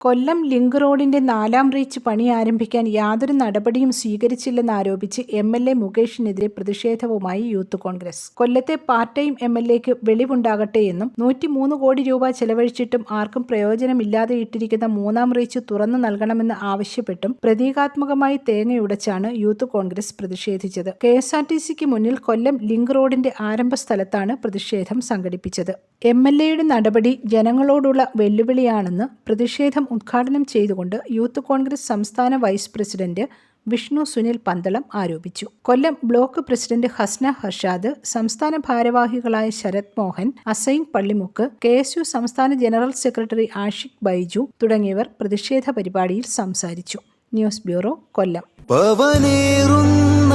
കൊല്ലം link റോഡിന്റെ നാലാം reach പണി ആരംഭിക്കാൻ യാതൊരു നടപടിയും സ്വീകരിച്ചില്ലെന്നാരോപിച്ച് എം എൽ എ മുകേഷിനെതിരെ പ്രതിഷേധവുമായി യൂത്ത് കോൺഗ്രസ്. കൊല്ലത്തെ പാർട്ട് ടൈം എം എൽ എക്ക് വെളിവുണ്ടാകട്ടെ എന്നും നൂറ്റിമൂന്ന് കോടി രൂപ ചെലവഴിച്ചിട്ടും ആർക്കും പ്രയോജനമില്ലാതെ ഇട്ടിരിക്കുന്ന മൂന്നാം റീച്ച് തുറന്നു നൽകണമെന്ന് ആവശ്യപ്പെട്ടും പ്രതീകാത്മകമായി തേങ്ങയുടച്ചാണ് യൂത്ത് കോൺഗ്രസ് പ്രതിഷേധിച്ചത്. കെ എസ് ആർ ടി സിക്ക് മുന്നിൽ കൊല്ലം ലിങ്ക് റോഡിന്റെ ആരംഭ സ്ഥലത്താണ് പ്രതിഷേധം സംഘടിപ്പിച്ചത്. എം എൽ എയുടെ നടപടി ജനങ്ങളോടുള്ള വെല്ലുവിളിയാണെന്ന് പ്രതിഷേധം ഉദ്ഘാടനം ചെയ്തുകൊണ്ട് യൂത്ത് കോൺഗ്രസ് സംസ്ഥാന വൈസ് പ്രസിഡന്റ് വിഷ്ണു സുനിൽ പന്തളം ആരോപിച്ചു. കൊല്ലം ബ്ലോക്ക് പ്രസിഡന്റ് ഹസ്ന ഹർഷാദ് സംസ്ഥാന ഭാരവാഹികളായ Sarath Mohan Asain Pallimukku K S U സംസ്ഥാന ജനറൽ സെക്രട്ടറി ആഷിഖ് ബൈജു തുടങ്ങിയവർ പ്രതിഷേധ പരിപാടിയിൽ സംസാരിച്ചു. News bureau Kollam. പവനേറുന്ന